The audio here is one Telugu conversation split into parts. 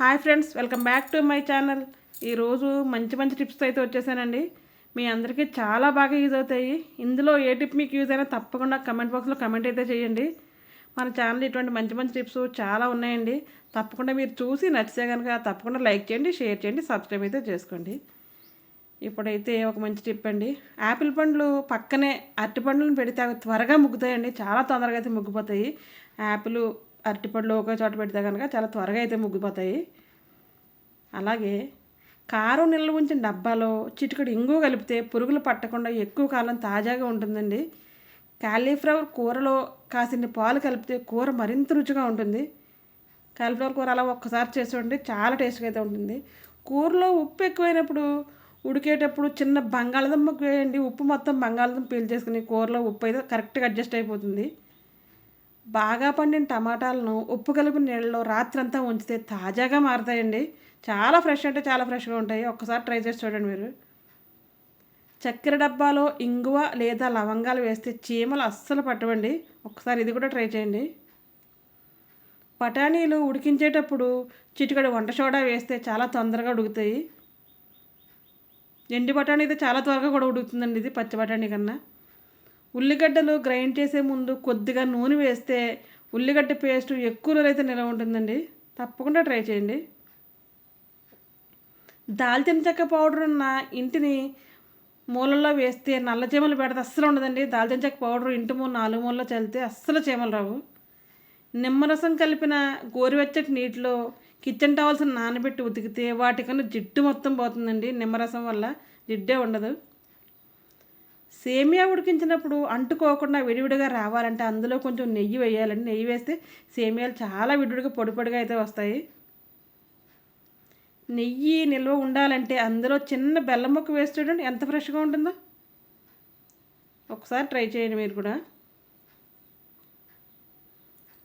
Hi friends welcome back to my channel. ఈరోజు మంచి మంచి టిప్స్తో అయితే వచ్చేసానండి. మీ అందరికీ చాలా బాగా యూజ్ అవుతాయి. ఇందులో ఏ టిప్ మీకు యూజ్ అయినా తప్పకుండా కమెంట్ బాక్స్లో కమెంట్ అయితే చేయండి. మన ఛానల్ ఇటువంటి మంచి మంచి టిప్స్ చాలా ఉన్నాయండి. తప్పకుండా మీరు చూసి నచ్చితే కనుక తప్పకుండా లైక్ చేయండి షేర్ చేయండి సబ్స్క్రైబ్ అయితే చేసుకోండి. ఇప్పుడైతే ఒక మంచి టిప్ అండి. యాపిల్ పండ్లు పక్కనే అరటి పండ్లను పెడితే అవి త్వరగా ముగ్గుతాయండి. చాలా తొందరగా అయితే ముగ్గిపోతాయి. యాపిల్ అరటిపండ్లు ఒకే చోట పెడితే కనుక చాలా త్వరగా అయితే ముగ్గిపోతాయి. అలాగే కారం నిల్వ ఉంచిన డబ్బాలో చిటికడు ఇంగు కలిపితే పురుగులు పట్టకుండా ఎక్కువ కాలం తాజాగా ఉంటుందండి. కాలీఫ్లవర్ కూరలో కాసిన పాలు కలిపితే కూర మరింత రుచిగా ఉంటుంది. కాలీఫ్లవర్ కూర అలా ఒక్కసారి చేసి చాలా టేస్ట్గా అయితే ఉంటుంది. కూరలో ఉప్పు ఎక్కువైనప్పుడు ఉడికేటప్పుడు చిన్న బంగాళదుంప వేయండి. ఉప్పు మొత్తం బంగాళదుంప పీల్ చేసుకుని కూరలో ఉప్పు అయితే కరెక్ట్గా అడ్జస్ట్ అయిపోతుంది. బాగా పండిన టమాటాలను ఉప్పు కలిపిన నీళ్ళలో రాత్రంతా ఉంచితే తాజాగా మారుతాయండి. చాలా ఫ్రెష్ అంటే చాలా ఫ్రెష్గా ఉంటాయి. ఒక్కసారి ట్రై చేసి చూడండి మీరు. చక్కెర డబ్బాలో ఇంగువ లేదా లవంగాలు వేస్తే చీమలు అస్సలు పట్టవండి. ఒకసారి ఇది కూడా ట్రై చేయండి. బఠానీలు ఉడికించేటప్పుడు చిటికడి వంట సోడా వేస్తే చాలా తొందరగా ఉడుకుతాయి. ఎండి బఠానీ అయితే చాలా త్వరగా కూడా ఉడుకుతుందండి ఇది పచ్చి బఠానీ కన్నా. ఉల్లిగడ్డలు గ్రైండ్ చేసే ముందు కొద్దిగా నూనె వేస్తే ఉల్లిగడ్డ పేస్ట్ ఎక్కువ రోజులైతే నిల్వ ఉంటుందండి. తప్పకుండా ట్రై చేయండి. దాల్చిన చెక్క పౌడర్ ఉన్న ఇంటిని మూలల్లో వేస్తే నల్ల చీమలు పెడితే అస్సలు ఉండదండి. దాల్చిన చెక్క పౌడర్ ఇంటి మూల నాలుగు మూలలో చల్లితే అస్సలు చీమలు రావు. నిమ్మరసం కలిపిన గోరువెచ్చటి నీటిలో కిచెన్ టవల్స్ నానబెట్టి ఉతికితే వాటికన్నా జిడ్డు మొత్తం పోతుందండి. నిమ్మరసం వల్ల జిడ్డే ఉండదు. సేమియా ఉడికించినప్పుడు అంటుకోకుండా విడివిడిగా రావాలంటే అందులో కొంచెం నెయ్యి వేయాలండి. నెయ్యి వేస్తే సేమియాలు చాలా విడివిడిగా పొడి పొడిగా అయితే వస్తాయి. నెయ్యి నిల్వ ఉండాలంటే అందులో చిన్న బెల్లం ముక్క వేసి చూడండి ఎంత ఫ్రెష్గా ఉంటుందో? ఒకసారి ట్రై చేయండి మీరు కూడా.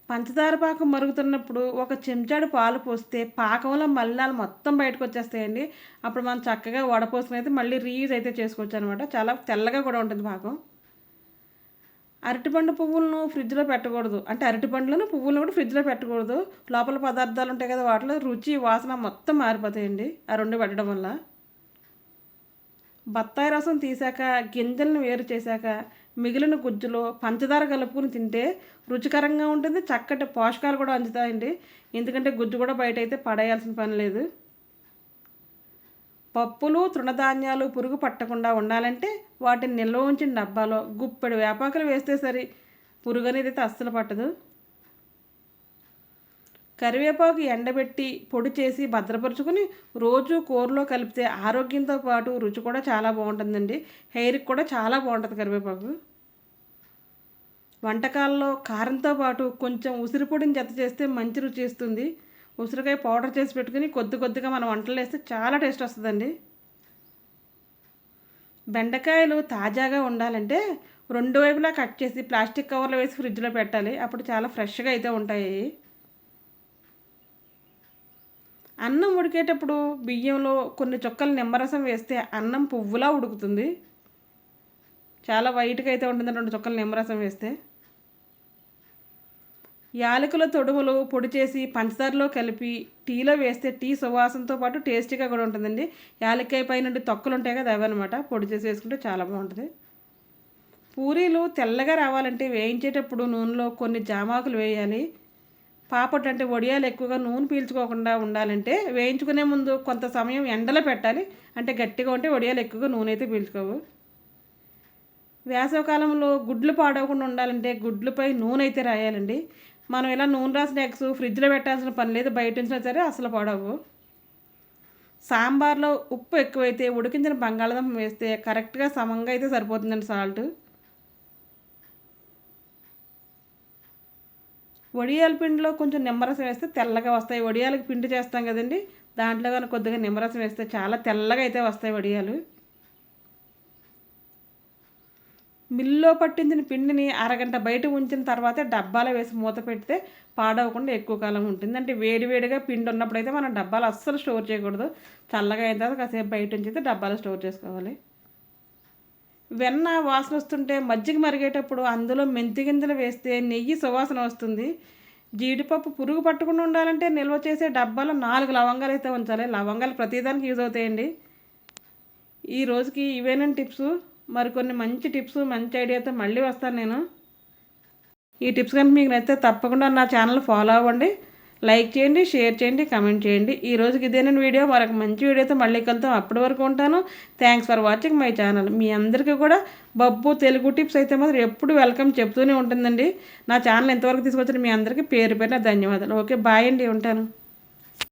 పంచదార పాకం మరుగుతున్నప్పుడు ఒక చెంచాడు పాలు పోస్తే పాకంలో మల్లాలు మొత్తం బయటకు వచ్చేస్తాయండి. అప్పుడు మనం చక్కగా వడపోసుకుని అయితే మళ్ళీ రీయూజ్ అయితే చేసుకోవచ్చు అనమాట చాలా తెల్లగా కూడా ఉంటుంది పాకం. అరటిపండు పువ్వులను ఫ్రిడ్జ్లో పెట్టకూడదు. అంటే అరటిపండ్లను పువ్వులను కూడా ఫ్రిడ్జ్లో పెట్టకూడదు. లోపల పదార్థాలు ఉంటాయి కదా వాటిలో రుచి వాసన మొత్తం మారిపోతాయండి. ఆ రెండు పెట్టడం వల్ల. బత్తాయి రసం తీశాక గింజలను వేరు చేశాక మిగిలిన గుజ్జులో పంచదార కలుపుకుని తింటే రుచికరంగా ఉంటుంది చక్కటి పోషకాలు కూడా అందుతాయండి. ఎందుకంటే గుజ్జు కూడా బయట అయితే పడేయాల్సిన పని లేదు. పప్పులు తృణధాన్యాలు పురుగు పట్టకుండా ఉండాలంటే వాటిని నిల్వ ఉంచిన డబ్బాలో గుప్పెడు వేపాకులు వేస్తే సరి. పురుగు అనేది అయితే అస్సలు పట్టదు. కరివేపాకు ఎండబెట్టి పొడి చేసి భద్రపరుచుకుని రోజు కూరలో కలిపితే ఆరోగ్యంతో పాటు రుచి కూడా చాలా బాగుంటుందండి. హెయిర్కి కూడా చాలా బాగుంటుంది కరివేపాకు. వంటకాల్లో కారంతో పాటు కొంచెం ఉసిరి పొడిని జత చేస్తే మంచి రుచి ఇస్తుంది. ఉసిరికాయ పౌడర్ చేసి పెట్టుకుని కొద్ది కొద్దిగా మనం వంటలు వేస్తే చాలా టేస్ట్ వస్తుందండి. బెండకాయలు తాజాగా ఉండాలంటే రెండు వైపులా కట్ చేసి ప్లాస్టిక్ కవర్లో వేసి ఫ్రిడ్జ్లో పెట్టాలి. అప్పుడు చాలా ఫ్రెష్గా అయితే ఉంటాయి. అన్నం ఉడికేటప్పుడు బియ్యంలో కొన్ని చుక్కలు నిమ్మరసం వేస్తే అన్నం పువ్వులా ఉడుకుతుంది. చాలా వైట్గా అయితే ఉంటుంది రెండు చుక్కలు నిమ్మరసం వేస్తే. యాలకుల తొడుములు పొడి చేసి పంచదారలో కలిపి టీలో వేస్తే టీ సువాసనతో పాటు టేస్టీగా కూడా ఉంటుందండి. యాలక్కాయ పైన తొక్కలు ఉంటాయి కదా అవన్నమాట. పొడి చేసి వేసుకుంటే చాలా బాగుంటుంది. పూరీలు తెల్లగా రావాలంటే వేయించేటప్పుడు నూనెలో కొన్ని జామాకులు వేయాలి. పాపట్ అంటే వడియాలు ఎక్కువగా నూనె పీల్చుకోకుండా ఉండాలంటే వేయించుకునే ముందు కొంత సమయం ఎండలో పెట్టాలి. అంటే గట్టిగా ఉంటే వడియాలు ఎక్కువగా నూనె అయితే పీల్చుకోవు. వేసవకాలంలో గుడ్లు పాడవకుండా ఉండాలంటే గుడ్లపై నూనె అయితే రాయాలండి. మనం ఇలా నూనె రాసిన ఎగ్స్ ఫ్రిడ్జ్లో పెట్టాల్సిన పని లేదు. బయట ఉంచినా సరే అసలు పాడవు. సాంబార్లో ఉప్పు ఎక్కువైతే ఉడికించిన బంగాళాదుంప వేస్తే కరెక్ట్గా సమంగా అయితే సరిపోతుందండి సాల్ట్. వడియాల పిండిలో కొంచెం నిమ్మరసం వేస్తే తెల్లగా వస్తాయి. వడియాలకి పిండి చేస్తాం కదండి. దాంట్లో కానీ కొద్దిగా నిమ్మరసం వేస్తే చాలా తెల్లగా అయితే వస్తాయి వడియాలు. మిల్లో పట్టించిన పిండిని అరగంట బయట ఉంచిన తర్వాత డబ్బాలో వేసి మూత పెడితే పాడవకుండా ఎక్కువ కాలం ఉంటుంది. అంటే వేడివేడిగా పిండి ఉన్నప్పుడు అయితే మనం డబ్బాలు అస్సలు స్టోర్ చేయకూడదు. చల్లగా అయిన తర్వాత కాసేపు బయట ఉంచితే డబ్బాలో స్టోర్ చేసుకోవాలి. వెన్న వాసన వస్తుంటే మజ్జిగ మరిగేటప్పుడు అందులో మెంతి గింజలు వేస్తే నెయ్యి సువాసన వస్తుంది. జీడిపప్పు పురుగు పట్టకుండా ఉండాలంటే నిల్వ చేసే డబ్బాలో నాలుగు లవంగాలు అయితే ఉంచాలి. లవంగాలు ప్రతిదానికి యూజ్ అవుతాయండి. ఈ రోజుకి ఇవేనండి టిప్స్? మరికొన్ని మంచి టిప్స్ మంచి ఐడియాతో మళ్ళీ వస్తాను నేను. ఈ టిప్స్ కనుక మీకు నచ్చితే తప్పకుండా నా ఛానల్ ఫాలో అవ్వండి. లైక్ చేయండి షేర్ చేయండి కమెంట్ చేయండి. ఈ రోజుకి ఇదేనని వీడియో. మరొక మంచి వీడియోతో మళ్ళీ కలుద్దాం. అప్పటి వరకు ఉంటాను. Thanks for watching my channel మీ అందరికీ కూడా బబ్బు తెలుగు టిప్స్ అయితే మాత్రం ఎప్పుడు వెల్కమ్ చెప్తూనే ఉంటుందండి. నా ఛానల్ ఎంతవరకు తీసుకొచ్చిన మీ అందరికీ పేరు పేరున ధన్యవాదాలు. ఓకే బాయ్ అండి. ఉంటాను.